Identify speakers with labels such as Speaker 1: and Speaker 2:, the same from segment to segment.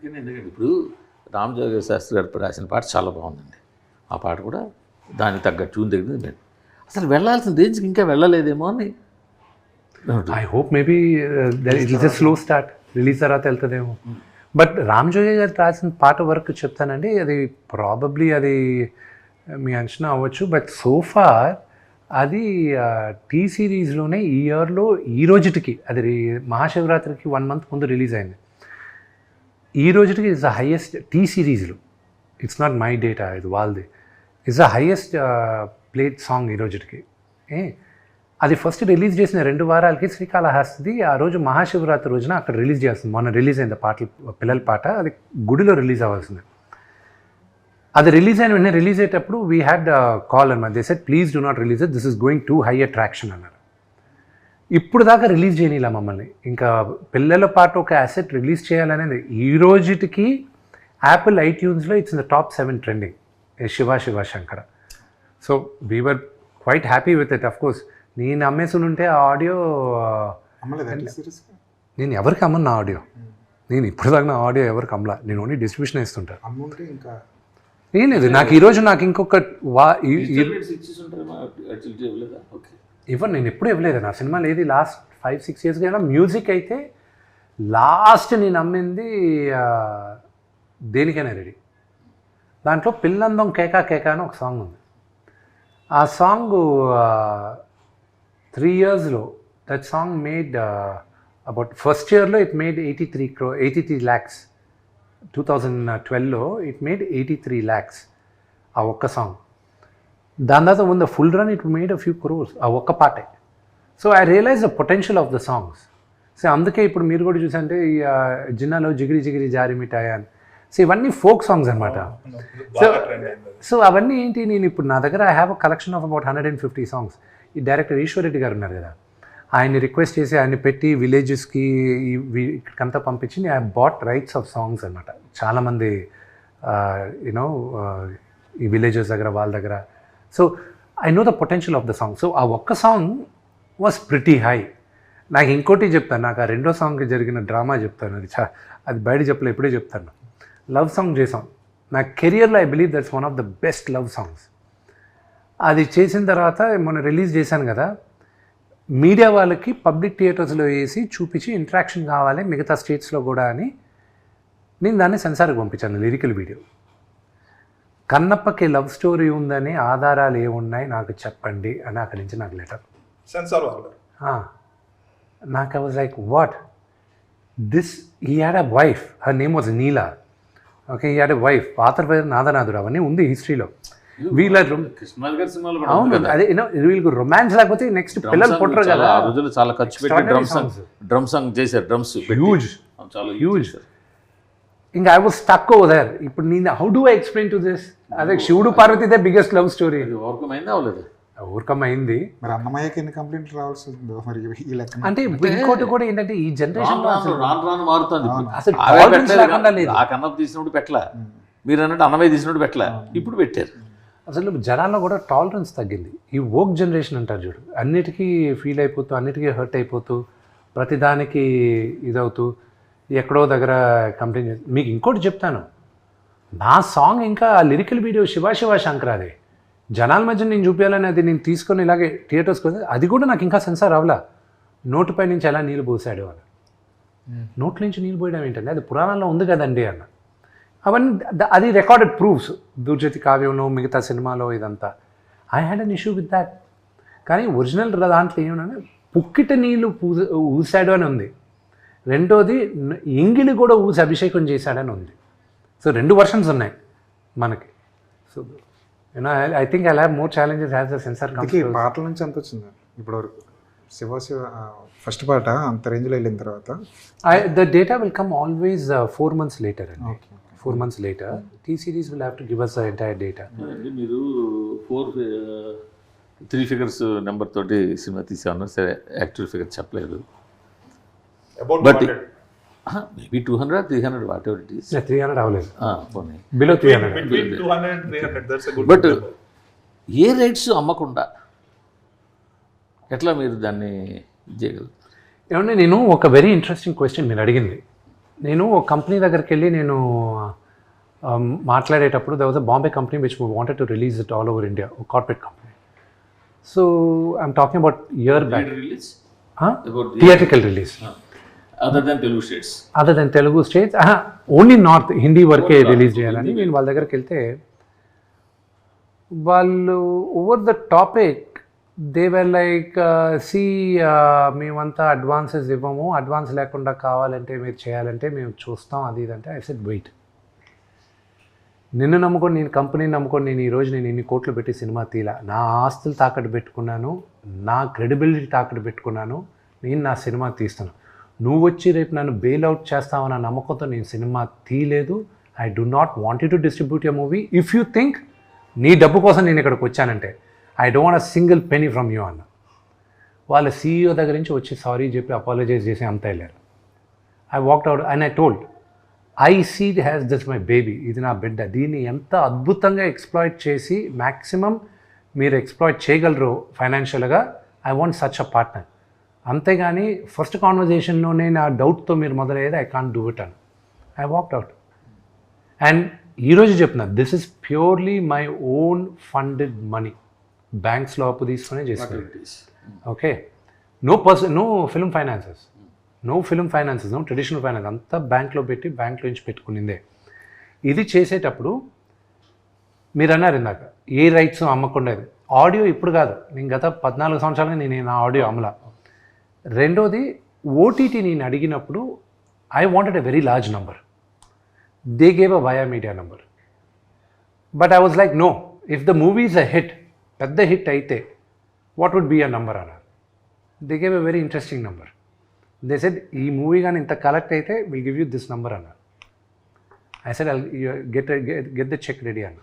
Speaker 1: అందుకని ఎందుకంటే ఇప్పుడు రామజోగ శాస్త్రి గారు రాసిన పాట చాలా బాగుందండి. ఆ పాట కూడా దానికి తగ్గ ట్యూన్ తగ్గింది నేను. అసలు వెళ్ళాల్సిన రేంజ్కి ఇంకా వెళ్ళలేదేమో అని
Speaker 2: I hope maybe it is slow start release తర్వాత వెళ్తుందేమో. బట్ రామ్ జోగి గారు రాసిన పాట వరకు చెప్తానండి. అది ప్రాబబ్లీ అది మీ అంచనా అవ్వచ్చు. బట్ సోఫార్ అది టీ సిరీస్లోనే ఈ ఇయర్లో ఈ రోజుటికి అది మహాశివరాత్రికి వన్ మంత్ ముందు రిలీజ్ అయింది. ఈ రోజుటికి ఇట్స్ ద హైయెస్ట్ టీ సిరీస్లు ఇట్స్ నాట్ మై డేటా ఇది వాళ్ళది. It's the highest played song ఈ రోజుటికి ఏ? అది ఫస్ట్ రిలీజ్ చేసిన రెండు వారాలకి శ్రీకాళహస్తిది ఆ రోజు మహాశివరాత్రి రోజున అక్కడ రిలీజ్ చేస్తుంది మొన్న రిలీజ్ అయింది పాటలు పిల్లల పాట. అది గుడిలో రిలీజ్ అవ్వాల్సింది. అది రిలీజ్ అయిన వెంటనే రిలీజ్ అయ్యేటప్పుడు వీ హ్యాడ్ కాల్ అనమాట they said please do not release this is going to high attraction అన్నారు. ఇప్పుడు దాకా రిలీజ్ చేయనిలా మమ్మల్ని. ఇంకా పిల్లల పాట ఒక అసెట్ రిలీజ్ చేయాలనేది ఈ రోజుటికి Apple ఐట్యూన్స్లో it's in the top seven trending Shiva Shiva Shankara. So we're quite happy with it of course నేను అమ్మేసి ఉంటే ఆ ఆడియో
Speaker 3: అమ్మలేదు సిరీస్
Speaker 2: నేను ఎవరికి అమ్మను నా ఆడియో నేను ఇప్పుడు దాకా నా ఆడియో ఎవరికి అమ్మలా? నేను ఓన్లీ డిస్ట్రిబ్యూషన్ ఇస్తుంటా.
Speaker 3: అమ్ముంటే ఇంకా
Speaker 2: ఏం లేదు నాకు ఈరోజు నాకు ఇంకొక వా ఈ- ఇవ్వను నేను ఎప్పుడు ఇవ్వలేదు. నా సినిమాలు ఏది లాస్ట్ ఫైవ్ సిక్స్ ఇయర్స్ అయినా మ్యూజిక్ అయితే లాస్ట్ నేను అమ్మింది దేనికైనా రెడీ దాంట్లో పిల్లందం కేకా కేకా అని ఒక సాంగ్ ఉంది. ఆ సాంగ్ త్రీ ఇయర్స్లో that song made about first ఇయర్లో it made eighty three crow eighty three lakhs two thousand ట్వెల్వ్లో it made eighty three lakhs ఆ ఒక్క సాంగ్ దాని తర్వాత ఉన్న full run it made a few crores ఆ ఒక్క పాటే. So I realise the potential of the songs so అందుకే ఇప్పుడు మీరు కూడా చూసంటే ఈ జిన్నాలో జిగిరి జిగిరి జారి మిఠాయి అని సో ఇవన్నీ ఫోక్ సాంగ్స్ అనమాట సో సో అవన్నీ ఏంటి నేను ఇప్పుడు నా దగ్గర I have a collection of about hundred and fifty songs ఈ డైరెక్టర్ ఈశ్వర్ రెడ్డి గారు ఉన్నారు కదా. ఆయన్ని రిక్వెస్ట్ చేసి ఆయన్ని పెట్టి విలేజెస్కి ఇక్కడికంతా పంపించి I bought rights of songs అనమాట చాలామంది యూనో ఈ విలేజెస్ దగ్గర వాళ్ళ దగ్గర so I know the potential of the song so ఆ ఒక్క సాంగ్ వాస్ ప్రిటీ హై నాకు ఇంకోటి చెప్తాను. నాకు ఆ రెండో సాంగ్కి జరిగిన డ్రామా చెప్తాను. అది చా అది బయట చెప్పలే ఇప్పుడే చెప్తాను. లవ్ సాంగ్ చేసాం నా కెరియర్లో I believe that's one of the best love songs అది చేసిన తర్వాత మొన్న రిలీజ్ చేశాను కదా. మీడియా వాళ్ళకి పబ్లిక్ థియేటర్స్లో వేసి చూపించి ఇంట్రాక్షన్ కావాలి మిగతా స్టేట్స్లో కూడా అని నేను దాన్ని సెన్సార్కి పంపించాను లిరికల్ వీడియో కన్నప్పకి లవ్ స్టోరీ ఉందని ఆధారాలు ఏమున్నాయి నాకు చెప్పండి అని అక్కడి నుంచి నాకు లెటర్.
Speaker 3: సెన్సార్
Speaker 2: నాకు I was like what this he had a wife her name was Neela okay he had a wife పాత్ర పేరు నాదనాథుడు. అవన్నీ ఉంది హిస్టరీలో వీళ్ళ అవును అదే వీళ్ళకి రొమాన్స్ లేకపోతే నెక్స్ట్ పిల్లలు పుట్టరు కదా.
Speaker 1: చాలా ఖర్చు పెట్టి
Speaker 2: Extraordinary
Speaker 1: drum song
Speaker 2: songs.
Speaker 1: Drum song చేశారు డ్రమ్స్
Speaker 2: హ్యూజ్
Speaker 1: చాలా
Speaker 2: హ్యూజ్ ఇంకా I was stuck over there. ఇప్పుడు నేను how do I explain to this? అదే శివుడు Parvati they biggest love story.
Speaker 1: ఇది ఓవర్కమ్ అయిందా అవ్వలేదు.
Speaker 2: ఊరకం అయింది
Speaker 3: మరి అన్నమయ్యకి ఎన్ని కంప్లైంట్లు రావాల్సి ఉందో మరి ఈ లెక్క
Speaker 2: అంటే ఇంకోటి కూడా ఏంటంటే ఈ జనరేషన్
Speaker 1: రాను రాను మారుతుంది.
Speaker 2: అసలు.
Speaker 1: ఆ కన్నప్ప తీసినప్పుడు పెట్టలా. మీరు అన్నట్టు అన్నమయ్య తీసినప్పుడు పెట్టలా. ఇప్పుడు పెట్టారు.
Speaker 2: అసలు జనాల్లో కూడా టాలరెన్స్ తగ్గింది. ఈ వోక్ జనరేషన్ అంటారు చూడు. అన్నిటికీ ఫీల్ అయిపోతూ అన్నిటికీ హర్ట్ అయిపోతూ ప్రతిదానికి ఇదవుతూ ఎక్కడో దగ్గర కంప్లైంట్ చేసి మీకు ఇంకోటి చెప్తాను. నా సాంగ్ ఇంకా లిరికల్ వీడియో శివ శివ శంకరాదే. జనాల మధ్య నేను చూపించాలని అది నేను తీసుకొని ఇలాగే థియేటర్స్కి వస్తే అది కూడా నాకు ఇంకా సెన్సార్ అవలా నోటిపై నుంచి ఎలా నీళ్ళు పోసాడు అని నోట్ల నుంచి నీళ్ళు పోయడం ఏంటంటే అది పురాణంలో ఉంది కదండి అన్న. అవన్నీ అది రికార్డెడ్ ప్రూఫ్స్. దుర్జతి కావ్యంలో మిగతా సినిమాలో ఇదంతా. I had an issue with that కానీ ఒరిజినల్ దాంట్లో ఏమన్నా పుక్కిట నీళ్ళు పూజ ఊసాడు అని ఉంది. రెండోది న- ఎంగిలి కూడా ఊసి అభిషేకం చేశాడని ఉంది. సో రెండు వర్షన్స్ ఉన్నాయి మనకి. So you know I think I have more challenges has the censor
Speaker 3: పాటల నుంచి ఎంత వచ్చింది? ఇప్పటి వరకు శివ శివ ఫస్ట్ పాట అంత రేంజ్లో వెళ్ళిన తర్వాత?
Speaker 2: The data will come always four months later అండి. Four months later T series will have to give us the entire data
Speaker 1: అంటే మీరు ఫోర్ త్రీ ఫిగర్స్ నెంబర్ తోటి సినిమా తీసాను సరే యాక్చువల్ ఫిగర్ చెప్పలేదు. But maybe two hundred three hundred whatever it is
Speaker 2: three hundred అవ్వలేదు
Speaker 1: పోనీ
Speaker 2: below three hundred
Speaker 4: between 200 and 300 that's a good
Speaker 1: but. A rights అమ్మకుండా ఎట్లా మీరు దాన్ని చేయగలరు?
Speaker 2: ఏమంటే నేను ఒక వెరీ ఇంట్రెస్టింగ్ క్వశ్చన్ మీరు అడిగింది. నేను ఒక కంపెనీ దగ్గరికి వెళ్ళి నేను మాట్లాడేటప్పుడు there was a Bombay company which wanted to release it all over India corporate company so I'm talking about year back theatrical release
Speaker 1: other than Telugu states
Speaker 2: other than Telugu states only north Hindi వరకే release చేయాలని నేను వాళ్ళ దగ్గరికి వెళ్తే వాళ్ళు over the topic they were like see మేమంతా advances ఇవ్వము advance లేకుండా కావాలంటే మీరు చేయాలంటే మేము చూస్తాం అది ఇది అంటే ఐ సెడ్ వెయిట్ నిన్ను నమ్ముకొని నేను కంపెనీని నమ్ముకొని నేను ఈరోజు నేను ఇన్ని కోట్లు పెట్టి సినిమా తీలా. నా ఆస్తులు తాకట్టు పెట్టుకున్నాను నా క్రెడిబిలిటీ తాకట్టు పెట్టుకున్నాను నేను నా సినిమా తీస్తాను నువ్వు వచ్చి రేపు నన్ను బెయిల్ అవుట్ చేస్తావన్న నమ్మకంతో నేను సినిమా తీయలేదు. I do not want to distribute your movie if you think నీ డబ్బు కోసం నేను ఇక్కడికి వచ్చానంటే I don't a single penny from you అన్న. వాళ్ళ సీఈఓ దగ్గర నుంచి వచ్చి సారీ చెప్పి అపాలజైజ్ చేసి అంత వెళ్ళారు. I walked out and I told I see has this my baby ఇది నా బిడ్డ. దీన్ని ఎంత అద్భుతంగా ఎక్స్ప్లాయిట్ చేసి మ్యాక్సిమం మీరు ఎక్స్ప్లాయిట్ చేయగలరు ఫైనాన్షియల్గా I want such a partner అంతేగాని ఫస్ట్ కాన్వర్జేషన్లోనే నా డౌట్తో మీరు మొదలయ్యేది ఐ కాంట్ డూ ఇట్ అని. ఐ వాక్డ్ అవుట్ అండ్ ఈరోజు చెప్తున్నా this is purely my own funded money బ్యాంక్స్లో అప్పు తీసుకునే చేస్తున్నాను okay no person no film finances no film finances no traditional finance అంతా బ్యాంక్లో పెట్టి బ్యాంక్లో నుంచి పెట్టుకునిందే. ఇది చేసేటప్పుడు మీరు అన్నారు ఇందాక ఏ రైట్స్ అమ్మకుండేది ఆడియో ఇప్పుడు కాదు. నేను గత పద్నాలుగు సంవత్సరాలుగా నేను నా ఆడియో అమలా రెండోది ఓటీటీ నేను అడిగినప్పుడు I wanted a very large number they gave a via media number but I was like no if the movie is a hit పెద్ద హిట్ అయితే what would be a number అన్నారు. They gave a very interesting number they said ఈ movie కానీ ఇంత collect అయితే will give you this number అన్నారు. I said get get the check ready అన్న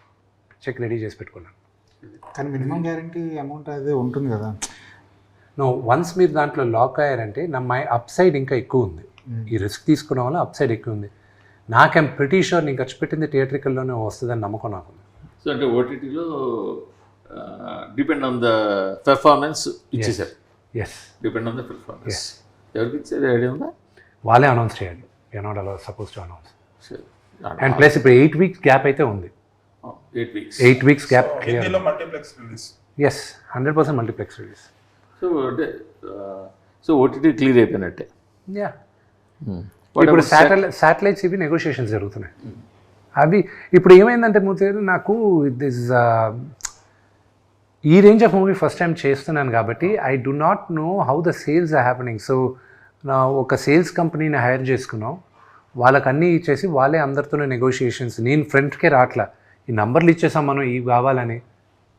Speaker 2: check ready చేసి పెట్టుకున్నాను.
Speaker 3: కానీ మినిమం గ్యారంటీ అమౌంట్ అదే ఉంటుంది కదా.
Speaker 2: నో వన్స్ మీరు దాంట్లో లాక్ అయ్యారంటే నా మై అప్ సైడ్ ఇంకా ఎక్కువ ఉంది. ఈ రిస్క్ తీసుకోవడం వల్ల అప్ సైడ్ ఎక్కువ ఉంది. నాకేం ప్రిటీ షూర్ నేను ఖర్చు పెట్టింది థియేట్రికల్లోనే వస్తుందని నమ్మకం నాకు
Speaker 1: సో అంటే ఓటీటీలో డిపెండ్ ఆన్ ద పెర్ఫార్మెన్స్ ఇచ్చేసారు
Speaker 2: yes
Speaker 1: depend on the performance ఎవరికి ఇచ్చారు ఐడియా ఉందా?
Speaker 2: వాళ్ళే అనౌన్స్ చేయాలి. నాట్ అలా సపోజ్ టు అనౌన్స్
Speaker 1: సరే
Speaker 2: అండ్ ప్లస్ ఇప్పుడు ఎయిట్ వీక్స్ గ్యాప్ అయితే ఉంది.
Speaker 1: Eight weeks
Speaker 2: eight weeks gap yes hundred percent multiplex release
Speaker 1: so అంటే సో ఓటీటీ క్లియర్ అయిపోయినట్టే.
Speaker 2: Yeah
Speaker 1: Hmm.
Speaker 2: ఇప్పుడు శాటిలైట్ శాటిలైట్స్ ఇవి నెగోషియేషన్స్ జరుగుతున్నాయి. అవి ఇప్పుడు ఏమైందంటే మూర్తి నాకు దిస్ ఈ range of movie first time చేస్తున్నాను కాబట్టి I do not know how the sales are happening so నా ఒక సేల్స్ కంపెనీని హైర్ చేసుకున్నాం. వాళ్ళకి అన్నీ ఇచ్చేసి వాళ్ళే అందరితోనే నెగోషియేషన్స్ నేను ఫ్రంట్కే రావట్లా ఈ నంబర్లు ఇచ్చేసాం మనం ఇవి కావాలని.